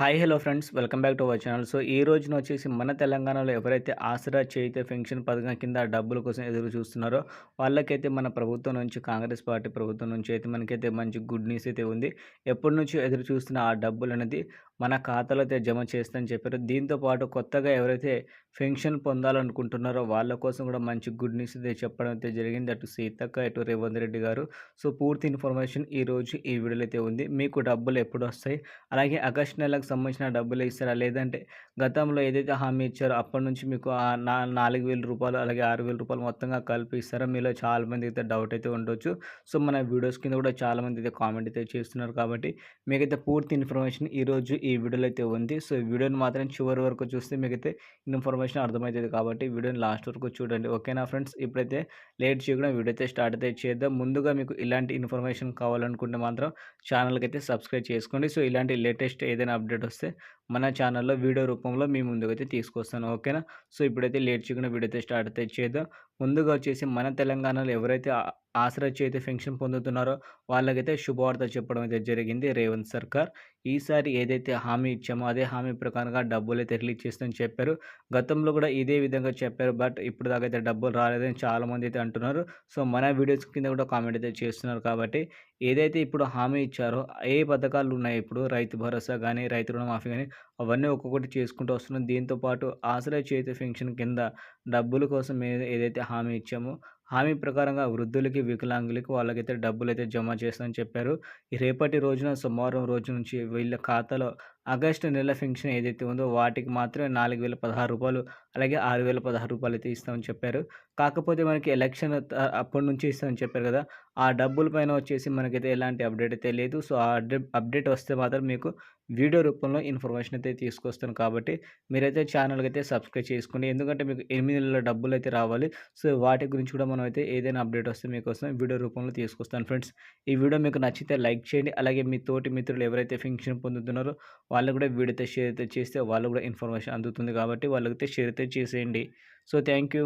Hi hello friends. Welcome back to our channel. So ఈ రోజున వచ్చేసి మన తెలంగాణలో ఎవరైతే ఆసరా చేయితే పెన్షన్ పథకం కింద డబ్బుల కోసం ఎదురు చూస్తున్నారో వాళ్ళకైతే మన ప్రభుత్వం నుంచి కాంగ్రెస్ పార్టీ ప్రభుత్వం నుంచి అయితే మనకైతే మంచి గుడ్ న్యూస్ అయితే ఉంది. ఎప్పటి నుంచి ఎదురు చూస్తున్న ఆ డబ్బులు అనేది మన ఖాతాలో అయితే జమ చేస్తామని చెప్పారు. దీంతో పాటు కొత్తగా ఎవరైతే పెన్షన్ పొందాలనుకుంటున్నారో వాళ్ళ కోసం కూడా మంచి గుడ్ న్యూస్ అయితే చెప్పడం అయితే జరిగింది. అటు సీతక్క ఇటు రేవంత్ రెడ్డి గారు. సో పూర్తి ఇన్ఫర్మేషన్ ఈరోజు ఈ వీడియోలో అయితే ఉంది. మీకు డబ్బులు ఎప్పుడు వస్తాయి? అలాగే ఆగస్ట్ నెలకు సంబంధించిన డబ్బులు ఇస్తారా? లేదంటే గతంలో ఏదైతే హామీ ఇచ్చారో అప్పటి నుంచి మీకు నాలుగు వేల రూపాయలు అలాగే ఆరు వేల రూపాయలు మొత్తంగా కలిపి ఇస్తారా? మీలో చాలామంది అయితే డౌట్ అయితే ఉండొచ్చు. సో మన వీడియోస్ కింద కూడా చాలామంది అయితే కామెంట్ అయితే చేస్తున్నారు. కాబట్టి మీకైతే పూర్తి ఇన్ఫర్మేషన్ ఈరోజు ఈ వీడియోలో అయితే ఉంది. సో ఈ వీడియోని మాత్రం చివరి వరకు చూస్తే మీకైతే ఇన్ఫర్మేషన్ అర్థమవుతుంది కాబట్టి వీడియోని లాస్ట్ వరకు చూడండి. ఓకేనా ఫ్రెండ్స్? ఇప్పుడైతే లేట్ చేయకుండా వీడియో అయితే స్టార్ట్ అయితే చేద్దాం. ముందుగా మీకు ఇలాంటి ఇన్ఫర్మేషన్ కావాలనుకుంటే మాత్రం ఛానల్కి అయితే సబ్స్క్రైబ్ చేసుకోండి. సో ఇలాంటి లేటెస్ట్ ఏదైనా అప్డేట్ వస్తే మన ఛానల్లో వీడియో రూపంలో మీ ముందుకైతే తీసుకొస్తాను. ఓకేనా? సో ఇప్పుడైతే లేట్ చేయకుండా వీడియో అయితే స్టార్ట్ అయితే చేద్దాం. ముందుగా వచ్చేసి మన తెలంగాణలో ఎవరైతే ఆసరా చేతి పెన్షన్ పొందుతున్నారో వాళ్ళకైతే శుభవార్త చెప్పడం అయితే జరిగింది రేవంత్ సర్కార్. ఈసారి ఏదైతే హామీ ఇచ్చామో అదే హామీ ప్రకారంగా డబ్బులు అయితే రిలీజ్ చేస్తామని చెప్పారు. గతంలో కూడా ఇదే విధంగా చెప్పారు. బట్ ఇప్పుడు దాకా అయితే డబ్బులు రాలేదని చాలామంది అయితే అంటున్నారు. సో మన వీడియోస్ కింద కూడా కామెంట్ అయితే చేస్తున్నారు కాబట్టి ఏదైతే ఇప్పుడు హామీ ఇచ్చారో ఏ పథకాలు ఉన్నాయి ఇప్పుడు? రైతు భరోసా కానీ రైతు రుణమాఫీ కానీ అవన్నీ ఒక్కొక్కటి చేసుకుంటూ వస్తున్నాం. దీంతోపాటు ఆశ్రయ చేతి పెన్షన్ కింద డబ్బుల కోసం ఏదైతే హామీ ఇచ్చామో హామీ ప్రకారంగా వృద్ధులకి వికలాంగులకి వాళ్ళకైతే డబ్బులు అయితే జమ చేస్తామని చెప్పారు. రేపటి రోజున సోమవారం రోజు నుంచి వీళ్ళ ఖాతాలో ఆగస్టు నెల ఫెన్షన్ ఏదైతే ఉందో వాటికి మాత్రమే నాలుగు వేల పదహారు రూపాయలు అలాగే ఆరు వేల పదహారు రూపాయలు అయితే ఇస్తామని చెప్పారు. కాకపోతే మనకి ఎలక్షన్ అప్పటి నుంచి ఇస్తామని చెప్పారు కదా. ఆ డబ్బుల పైన వచ్చేసి మనకైతే ఎలాంటి అప్డేట్ అయితే లేదు. సో ఆ అప్డేట్ వస్తే మాత్రం మీకు వీడియో రూపంలో ఇన్ఫర్మేషన్ అయితే తీసుకొస్తాను కాబట్టి మీరైతే ఛానల్కి అయితే సబ్స్క్రైబ్ చేసుకోండి. ఎందుకంటే మీకు ఎనిమిది నెలల డబ్బులు అయితే రావాలి. సో వాటి గురించి కూడా మనం అయితే ఏదైనా అప్డేట్ వస్తే మీకోసం వీడియో రూపంలో తీసుకొస్తాను ఫ్రెండ్స్. ఈ వీడియో మీకు నచ్చితే లైక్ చేయండి. అలాగే మీ తోటి మిత్రులు ఎవరైతే ఫంక్షన్ పొందుతున్నారో వాళ్ళు కూడా వీడితే షేర్ అయితే చేస్తే వాళ్ళు కూడా ఇన్ఫర్మేషన్ అందుతుంది కాబట్టి వాళ్ళకైతే షేర్ అయితే చేసేయండి. So thank you.